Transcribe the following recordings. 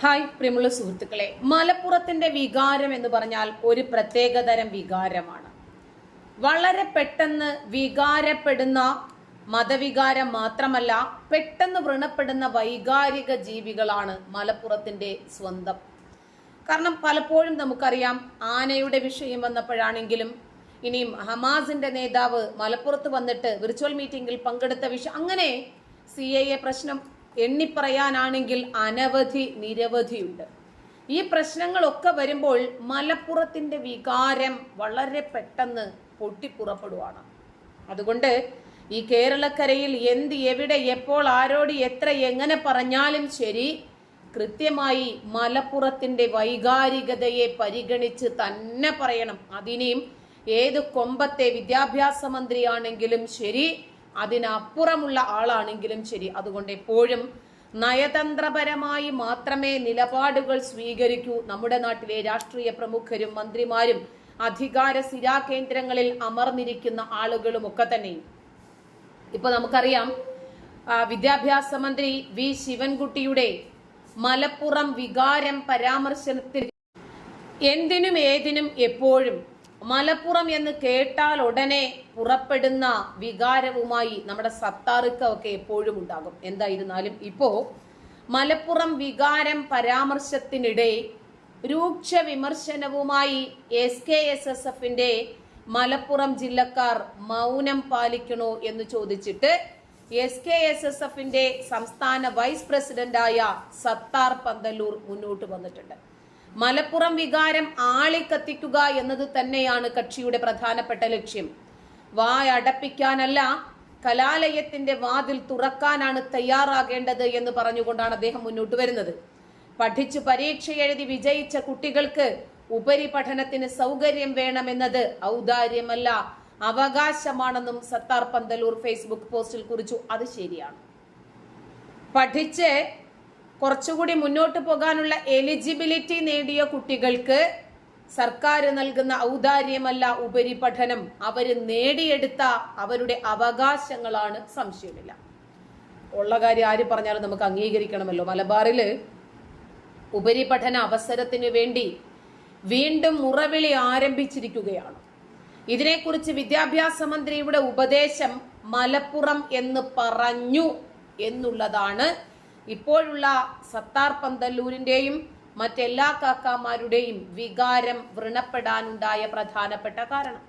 Hi പ്രിയമുള്ള സുഹൃത്തുക്കളെ. മലപ്പുറത്തിന്റെ വികാരം എന്ന് പറഞ്ഞാൽ ഒരു പ്രത്യേകതരം വികാരമാണ്. വളരെ പെട്ടെന്ന് വികാരപ്പെടുന്ന മതവികാരം മാത്രമല്ല പെട്ടെന്ന് വ്രണപ്പെടുന്ന വൈകാരിക ജീവികളാണ് മലപ്പുറത്തിന്റെ സ്വന്തം. കാരണം പലപ്പോഴും നമുക്കറിയാം ആനയുടെ വിഷയം വന്നപ്പോഴാണെങ്കിലും ഇനിയും ഹമാസിന്റെ നേതാവ് മലപ്പുറത്ത് വന്നിട്ട് വിർച്വൽ മീറ്റിംഗിൽ പങ്കെടുത്ത വിഷയം അങ്ങനെ സി എ പ്രശ്നം എണ്ണിപ്പറയാനാണെങ്കിൽ അനവധി നിരവധിയുണ്ട്. ഈ പ്രശ്നങ്ങളൊക്കെ വരുമ്പോൾ മലപ്പുറത്തിന്റെ വികാരം വളരെ പെട്ടെന്ന് പൊട്ടിപ്പുറപ്പെടുവാണ്. അതുകൊണ്ട് ഈ കേരളക്കരയിൽ എന്ത് എവിടെ എപ്പോൾ ആരോട് എത്ര എങ്ങനെ പറഞ്ഞാലും ശരി കൃത്യമായി മലപ്പുറത്തിന്റെ വൈകാരികതയെ പരിഗണിച്ച് തന്നെ പറയണം. അതിനെയും ഏത് കൊമ്പത്തെ വിദ്യാഭ്യാസ മന്ത്രിയാണെങ്കിലും ശരി അതിനപ്പുറമുള്ള ആളാണെങ്കിലും ശരി. അതുകൊണ്ട് എപ്പോഴും നയതന്ത്രപരമായി മാത്രമേ നിലപാടുകൾ സ്വീകരിക്കൂ. നമ്മുടെ നാട്ടിലെ രാഷ്ട്രീയ പ്രമുഖരും മന്ത്രിമാരും അധികാര സ്ഥിരാകേന്ദ്രങ്ങളിൽ അമർന്നിരിക്കുന്ന ആളുകളും ഒക്കെ തന്നെയും. ഇപ്പൊ നമുക്കറിയാം വിദ്യാഭ്യാസ മന്ത്രി വി ശിവൻകുട്ടിയുടെ മലപ്പുറം വികാരം പരാമർശനത്തിൽ എന്തിനും ഏതിനും എപ്പോഴും മലപ്പുറം എന്ന് കേട്ടാൽ ഉടനെ പുറപ്പെടുന്ന വികാരവുമായി നമ്മുടെ സത്താറുക്ക ഒക്കെ എപ്പോഴും ഉണ്ടാകും. എന്തായിരുന്നാലും ഇപ്പോ മലപ്പുറം വികാരം പരാമർശത്തിനിടെ രൂക്ഷ വിമർശനവുമായി എസ് കെ എസ് എസ് എഫിന്റെ മലപ്പുറം ജില്ലക്കാർ മൗനം പാലിക്കണോ എന്ന് ചോദിച്ചിട്ട് എസ് കെ എസ് എസ് എഫിന്റെ സംസ്ഥാന വൈസ് പ്രസിഡന്റായ സത്താർ പന്തല്ലൂർ മുന്നോട്ട് വന്നിട്ടുണ്ട്. മലപ്പുറം വികാരം ആളിക്കത്തിക്കുക എന്നത് തന്നെയാണ് കക്ഷിയുടെ പ്രധാനപ്പെട്ട ലക്ഷ്യം. വായടപ്പിക്കാനല്ല കലാലയത്തിന്റെ വാതിൽ തുറക്കാനാണ് തയ്യാറാകേണ്ടത് എന്ന് പറഞ്ഞുകൊണ്ടാണ് അദ്ദേഹം മുന്നോട്ട് വരുന്നത്. പഠിച്ചു പരീക്ഷ എഴുതി വിജയിച്ച കുട്ടികൾക്ക് ഉപരിപഠനത്തിന് സൗകര്യം വേണമെന്നത് ഔദാര്യമല്ല. അവകാശമാണെന്നും സത്താർ പന്തലൂർ ഫേസ്ബുക്ക് പോസ്റ്റിൽ കുറിച്ചു. അത് ശരിയാണ്. പഠിച്ച് കുറച്ചുകൂടി മുന്നോട്ട് പോകാനുള്ള എലിജിബിലിറ്റി നേടിയ കുട്ടികൾക്ക് സർക്കാർ നൽകുന്ന ഔദാര്യമല്ല ഉപരിപഠനം. അവർ നേടിയെടുത്ത അവരുടെ അവകാശങ്ങളാണ് സംശയമില്ല. ഉള്ള കാര്യം ആര് പറഞ്ഞാലും നമുക്ക് അംഗീകരിക്കണമല്ലോ. മലബാറിൽ ഉപരിപഠന അവസരത്തിന് വേണ്ടി വീണ്ടും മുറവിളി ആരംഭിച്ചിരിക്കുകയാണ്. ഇതിനെക്കുറിച്ച് വിദ്യാഭ്യാസ മന്ത്രിയുടെ ഉപദേശം മലപ്പുറം എന്ന് പറഞ്ഞു എന്നുള്ളതാണ് ഇപ്പോഴുള്ള സത്താർ പന്തല്ലൂരിന്റെയും മറ്റെല്ലാ കാക്കാമാരുടെയും വികാരം വ്രണപ്പെടാനുണ്ടായ പ്രധാനപ്പെട്ട കാരണം.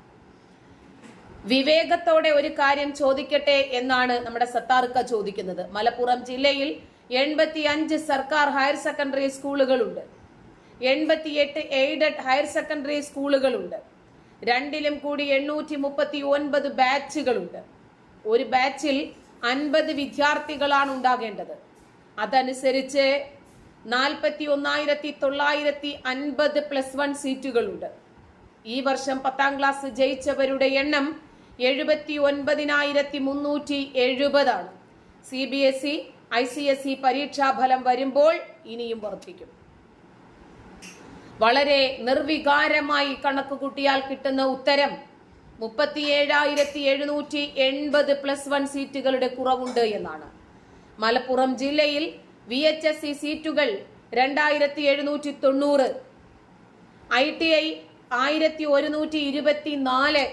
വിവേകത്തോടെ ഒരു കാര്യം ചോദിക്കട്ടെ എന്നാണ് നമ്മുടെ സത്താർക്ക ചോദിക്കുന്നത്. മലപ്പുറം ജില്ലയിൽ എൺപത്തി അഞ്ച് സർക്കാർ ഹയർ സെക്കൻഡറി സ്കൂളുകളുണ്ട്. എൺപത്തിയെട്ട് എയ്ഡഡ് ഹയർ സെക്കൻഡറി സ്കൂളുകളുണ്ട്. രണ്ടിലും കൂടി എണ്ണൂറ്റി മുപ്പത്തി ഒൻപത് ബാച്ചുകളുണ്ട്. ഒരു ബാച്ചിൽ അൻപത് വിദ്യാർത്ഥികളാണ് ഉണ്ടാകേണ്ടത്. അതനുസരിച്ച് നാൽപ്പത്തി ഒന്നായിരത്തി തൊള്ളായിരത്തി അൻപത് പ്ലസ് വൺ സീറ്റുകളുണ്ട്. ഈ വർഷം പത്താം ക്ലാസ് ജയിച്ചവരുടെ എണ്ണം എഴുപത്തി ഒൻപതിനായിരത്തി മുന്നൂറ്റി എഴുപതാണ് C B S E I C S E പരീക്ഷാഫലം വരുമ്പോൾ ഇനിയും വർദ്ധിക്കും. വളരെ നിർവികാരമായി കണക്ക് കൂട്ടിയാൽ കിട്ടുന്ന ഉത്തരം മുപ്പത്തിയേഴായിരത്തി എഴുന്നൂറ്റി എൺപത് പ്ലസ് വൺ സീറ്റുകളുടെ കുറവുണ്ട് എന്നാണ്. മലപ്പുറം ജില്ലയിൽ വി എച്ച് എസ് സി സീറ്റുകൾ രണ്ടായിരത്തി എഴുന്നൂറ്റി തൊണ്ണൂറ് ഐ ടി ഐ ആയിരത്തി ഒരുന്നൂറ്റി ഇരുപത്തി നാല്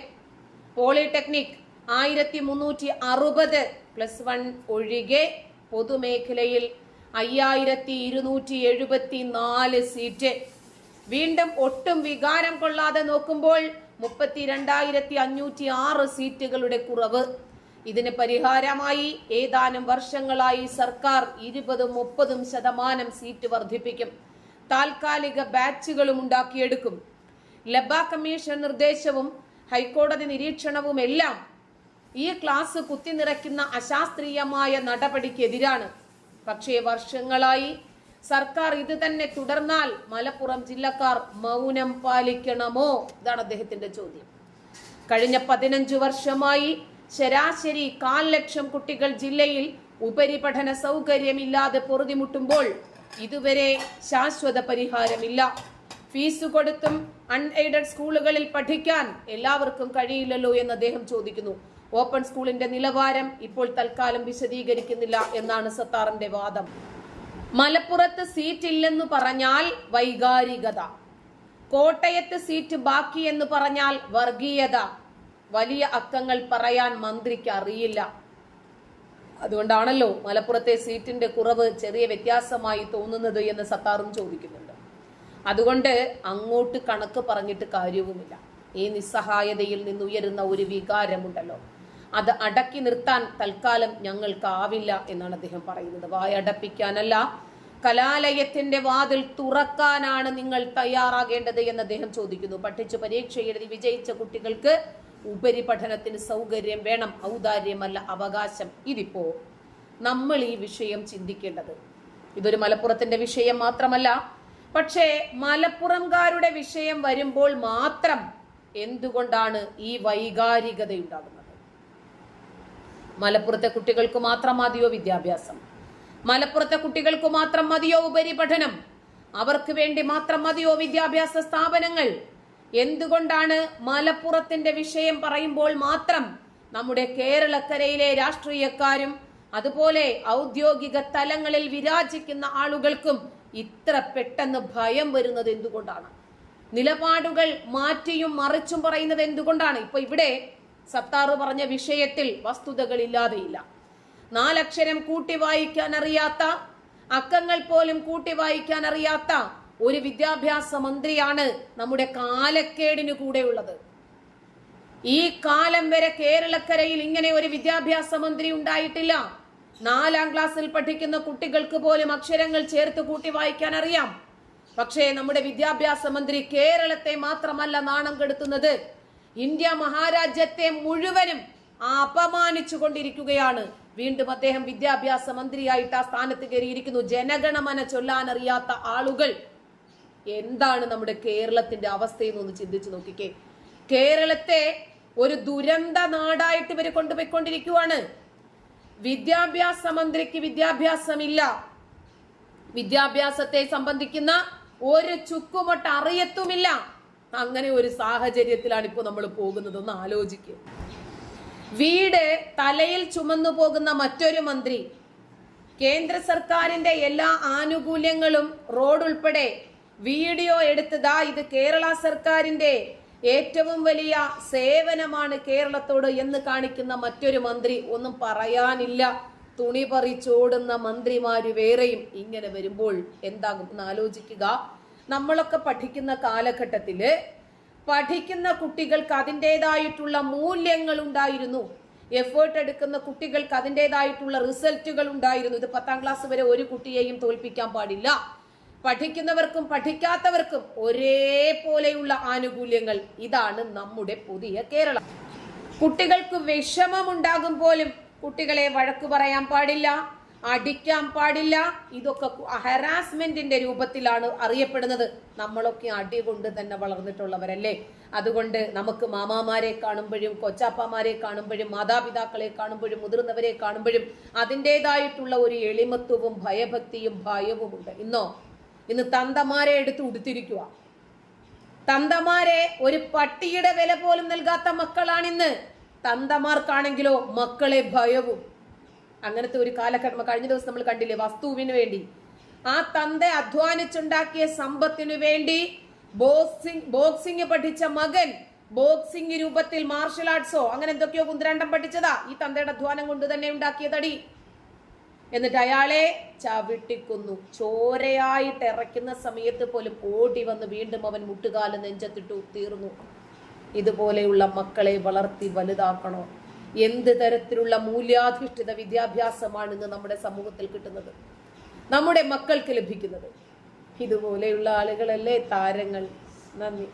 പോളിടെക്നിക് ആയിരത്തി മുന്നൂറ്റി അറുപത് പ്ലസ് വൺ ഒഴികെ പൊതുമേഖലയിൽ അയ്യായിരത്തി ഇരുന്നൂറ്റി എഴുപത്തി നാല് സീറ്റ്. വീണ്ടും ഒട്ടും വികാരം കൊള്ളാതെ നോക്കുമ്പോൾ മുപ്പത്തി രണ്ടായിരത്തി അഞ്ഞൂറ്റി ആറ് സീറ്റുകളുടെ കുറവ്. ഇതിന് പരിഹാരമായി ഏതാനും വർഷങ്ങളായി സർക്കാർ ഇരുപതും മുപ്പതും ശതമാനം സീറ്റ് വർദ്ധിപ്പിക്കും. താൽക്കാലിക ബാച്ചുകളും ഉണ്ടാക്കിയെടുക്കും. ലബ കമ്മീഷൻ നിർദ്ദേശവും ഹൈക്കോടതി നിരീക്ഷണവും എല്ലാം ഈ ക്ലാസ് കുത്തിനിറയ്ക്കുന്ന അശാസ്ത്രീയമായ നടപടിക്കെതിരാണ്. പക്ഷേ വർഷങ്ങളായി സർക്കാർ ഇത് തന്നെ തുടർന്നാൽ മലപ്പുറം ജില്ലക്കാർ മൗനം പാലിക്കണമോ? ഇതാണ് അദ്ദേഹത്തിന്റെ ചോദ്യം. കഴിഞ്ഞ പതിനഞ്ചു വർഷമായി ശരാശരി കാൽ ലക്ഷം കുട്ടികൾ ജില്ലയിൽ ഉപരിപഠന സൗകര്യമില്ലാതെ പൊറുതിമുട്ടുമ്പോൾ ഇതുവരെ ശാശ്വത പരിഹാരമില്ല. ഫീസ് കൊടുത്തും അൺഎയ്ഡഡ് സ്കൂളുകളിൽ പഠിക്കാൻ എല്ലാവർക്കും കഴിയില്ലല്ലോ എന്ന് അദ്ദേഹം ചോദിക്കുന്നു. ഓപ്പൺ സ്കൂളിന്റെ നിലവാരം ഇപ്പോൾ തൽക്കാലം വിശദീകരിക്കുന്നില്ല എന്നാണ് സത്താറിന്റെ വാദം. മലപ്പുറത്ത് സീറ്റ് ഇല്ലെന്ന് പറഞ്ഞാൽ വൈകാരികത. കോട്ടയത്ത് സീറ്റ് ബാക്കിയെന്ന് പറഞ്ഞാൽ വർഗീയത. വലിയ അക്കങ്ങൾ പറയാൻ മന്ത്രിക്ക് അറിയില്ല. അതുകൊണ്ടാണല്ലോ മലപ്പുറത്തെ സീറ്റിന്റെ കുറവ് ചെറിയ വ്യത്യാസമായി തോന്നുന്നത് എന്ന് സത്താറും ചോദിക്കുന്നുണ്ട്. അതുകൊണ്ട് അങ്ങോട്ട് കണക്ക് പറഞ്ഞിട്ട് കാര്യവുമില്ല. ഈ നിസ്സഹായതയിൽ നിന്നുയരുന്ന ഒരു വികാരമുണ്ടല്ലോ. അത് അടക്കി നിർത്താൻ തൽക്കാലം ഞങ്ങൾക്കാവില്ല എന്നാണ് അദ്ദേഹം പറയുന്നത്. വായടപ്പിക്കാനല്ല കലാലയത്തിന്റെ വാതിൽ തുറക്കാനാണ് നിങ്ങൾ തയ്യാറാകേണ്ടത് എന്ന് അദ്ദേഹം ചോദിക്കുന്നു. പഠിച്ചു പരീക്ഷ എഴുതി വിജയിച്ച കുട്ടികൾക്ക് ഉപരിപഠനത്തിന് സൗകര്യം വേണം ഔദാര്യമല്ല അവകാശം. ഇതിപ്പോ നമ്മൾ ഈ വിഷയം ചിന്തിക്കേണ്ടത്. ഇതൊരു മലപ്പുറത്തിന്റെ വിഷയം മാത്രമല്ല പക്ഷേ മലപ്പുറംകാരുടെ വിഷയം വരുമ്പോൾ മാത്രം എന്തുകൊണ്ടാണ് ഈ വൈകാരികത ഉണ്ടാകുന്നത് മലപ്പുറത്തെ കുട്ടികൾക്ക് മാത്രം മതിയോ വിദ്യാഭ്യാസം? മലപ്പുറത്തെ കുട്ടികൾക്ക് മാത്രം മതിയോ ഉപരിപഠനം? അവർക്ക് വേണ്ടി മാത്രം മതിയോ വിദ്യാഭ്യാസ സ്ഥാപനങ്ങൾ? എന്തുകൊണ്ടാണ് മലപ്പുറത്തിന്റെ വിഷയം പറയുമ്പോൾ മാത്രം നമ്മുടെ കേരളക്കരയിലെ രാഷ്ട്രീയക്കാരും അതുപോലെ ഔദ്യോഗിക തലങ്ങളിൽ വിരാജിക്കുന്ന ആളുകൾക്കും ഇത്ര പെട്ടെന്ന് ഭയം വരുന്നത് എന്തുകൊണ്ടാണ്? നിലപാടുകൾ മാറ്റിയും മറിച്ചും പറയുന്നത് എന്തുകൊണ്ടാണ്? ഇപ്പൊ ഇവിടെ സത്താറ് പറഞ്ഞ വിഷയത്തിൽ വസ്തുതകൾ ഇല്ലാതെയില്ല നാലക്ഷരം കൂട്ടി വായിക്കാൻ അറിയാത്ത അക്കങ്ങൾ പോലും കൂട്ടി വായിക്കാൻ അറിയാത്ത ഒരു വിദ്യാഭ്യാസ മന്ത്രിയാണ് നമ്മുടെ കാലക്കേടിന് കൂടെയുള്ളത്. ഈ കാലം വരെ കേരളക്കരയിൽ ഇങ്ങനെ ഒരു വിദ്യാഭ്യാസ മന്ത്രി ഉണ്ടായിട്ടില്ല. നാലാം ക്ലാസ്സിൽ പഠിക്കുന്ന കുട്ടികൾക്ക് പോലും അക്ഷരങ്ങൾ ചേർത്ത് കൂട്ടി വായിക്കാൻ അറിയാം പക്ഷേ നമ്മുടെ വിദ്യാഭ്യാസ മന്ത്രി കേരളത്തെ മാത്രമല്ല നാണം കെടുത്തുന്നത്. ഇന്ത്യ മഹാരാജ്യത്തെ മുഴുവനും അപമാനിച്ചു കൊണ്ടിരിക്കുകയാണ്. വീണ്ടും അദ്ദേഹം വിദ്യാഭ്യാസ മന്ത്രിയായിട്ട് ആ സ്ഥാനത്ത് കയറിയിരിക്കുന്നു. ജനഗണമന ചൊല്ലാനറിയാത്ത ആളുകൾ. എന്താണ് നമ്മുടെ കേരളത്തിന്റെ അവസ്ഥയെന്ന് ഒന്ന് ചിന്തിച്ചു നോക്കിക്കേ. കേരളത്തെ ഒരു ദുരന്ത നാടായിട്ട് ഇവർ കൊണ്ടുപോയിക്കൊണ്ടിരിക്കുവാണ്. വിദ്യാഭ്യാസ മന്ത്രിക്ക് വിദ്യാഭ്യാസമില്ല. വിദ്യാഭ്യാസത്തെ സംബന്ധിക്കുന്ന ഒരു ചുക്കുമൊട്ട് അറിയത്തുമില്ല. അങ്ങനെ ഒരു സാഹചര്യത്തിലാണ് ഇപ്പൊ നമ്മൾ പോകുന്നത് ഒന്ന് ആലോചിക്കുക വീട് തലയിൽ ചുമന്നു പോകുന്ന മറ്റൊരു മന്ത്രി. കേന്ദ്ര സർക്കാരിന്റെ എല്ലാ ആനുകൂല്യങ്ങളും റോഡ് ഉൾപ്പെടെ വീഡിയോ എടുത്തതാ ഇത് കേരള സർക്കാരിന്റെ ഏറ്റവും വലിയ സേവനമാണ് കേരളത്തോട് എന്ന് കാണിക്കുന്ന മറ്റൊരു മന്ത്രി. ഒന്നും പറയാനില്ല. തുണി പറിച്ചോടുന്ന മന്ത്രിമാര് വേറെയും ഇങ്ങനെ വരുമ്പോൾ എന്താകും? എന്ന് ആലോചിക്കുക. നമ്മളൊക്കെ പഠിക്കുന്ന കാലഘട്ടത്തിൽ പഠിക്കുന്ന കുട്ടികൾക്ക് അതിന്റെതായിട്ടുള്ള മൂല്യങ്ങൾ ഉണ്ടായിരുന്നു എഫേർട്ട് എടുക്കുന്ന കുട്ടികൾക്ക് അതിന്റെതായിട്ടുള്ള റിസൾട്ടുകൾ ഉണ്ടായിരുന്നു. ഇത് പത്താം ക്ലാസ് വരെ ഒരു കുട്ടിയെയും തോൽപ്പിക്കാൻ പാടില്ല. പഠിക്കുന്നവർക്കും പഠിക്കാത്തവർക്കും ഒരേപോലെയുള്ള ആനുകൂല്യങ്ങൾ. ഇതാണ് നമ്മുടെ പുതിയ കേരളം. കുട്ടികൾക്ക് വിഷമമുണ്ടാകും പോലും കുട്ടികളെ വഴക്കു പറയാൻ പാടില്ല അടിക്കാൻ പാടില്ല. ഇതൊക്കെ ഹരാസ്മെന്റിന്റെ രൂപത്തിലാണ് അറിയപ്പെടുന്നത്. നമ്മളൊക്കെ അടി കൊണ്ട് തന്നെ വളർന്നിട്ടുള്ളവരല്ലേ? അതുകൊണ്ട് നമുക്ക് മാമാമാരെ കാണുമ്പോഴും കൊച്ചാപ്പാമാരെ കാണുമ്പോഴും മാതാപിതാക്കളെ കാണുമ്പോഴും മുതിർന്നവരെ കാണുമ്പോഴും അതിന്റെതായിട്ടുള്ള ഒരു എളിമത്വവും ഭയഭക്തിയും ഭയവും ഉണ്ട് ഇന്നോ? ഇന്ന് തന്തമാരെ എടുത്ത് ഉടുത്തിരിക്കുക തന്തമാരെ ഒരു പട്ടിയുടെ വില പോലും നൽകാത്ത മക്കളാണിന്ന്. തന്തമാർക്കാണെങ്കിലോ മക്കളെ ഭയവും. അങ്ങനത്തെ ഒരു കാലഘട്ടം കഴിഞ്ഞ ദിവസം നമ്മൾ കണ്ടില്ലേ വസ്തുവിന് വേണ്ടി. ആ തന്ത അധ്വാനിച്ചുണ്ടാക്കിയ സമ്പത്തിനു വേണ്ടി ബോക്സിംഗ് ബോക്സിംഗ് പഠിച്ച മകൻ ബോക്സിംഗ് രൂപത്തിൽ മാർഷൽ ആർട്സോ അങ്ങനെ എന്തൊക്കെയോ കുന്തിരണ്ടം പഠിച്ചതാ. ഈ തന്തയുടെ അധ്വാനം കൊണ്ട് തന്നെ ഉണ്ടാക്കിയതടി എന്നിട്ട് അയാളെ ചവിട്ടിക്കുന്നു. ചോരയായിട്ട് ഇറക്കുന്ന സമയത്ത് പോലും ഓടി വന്ന് വീണ്ടും അവൻ മുട്ടുകാൽ നെഞ്ചത്തിട്ടു തീർന്നു ഇതുപോലെയുള്ള മക്കളെ വളർത്തി വലുതാക്കണോ? എന്ത് തരത്തിലുള്ള മൂല്യാധിഷ്ഠിത വിദ്യാഭ്യാസമാണ് ഇന്ന് നമ്മുടെ സമൂഹത്തിൽ കിട്ടുന്നത്? നമ്മുടെ മക്കൾക്ക് ലഭിക്കുന്നത്. ഇതുപോലെയുള്ള ആളുകളല്ലേ? താരങ്ങൾ. നന്ദി.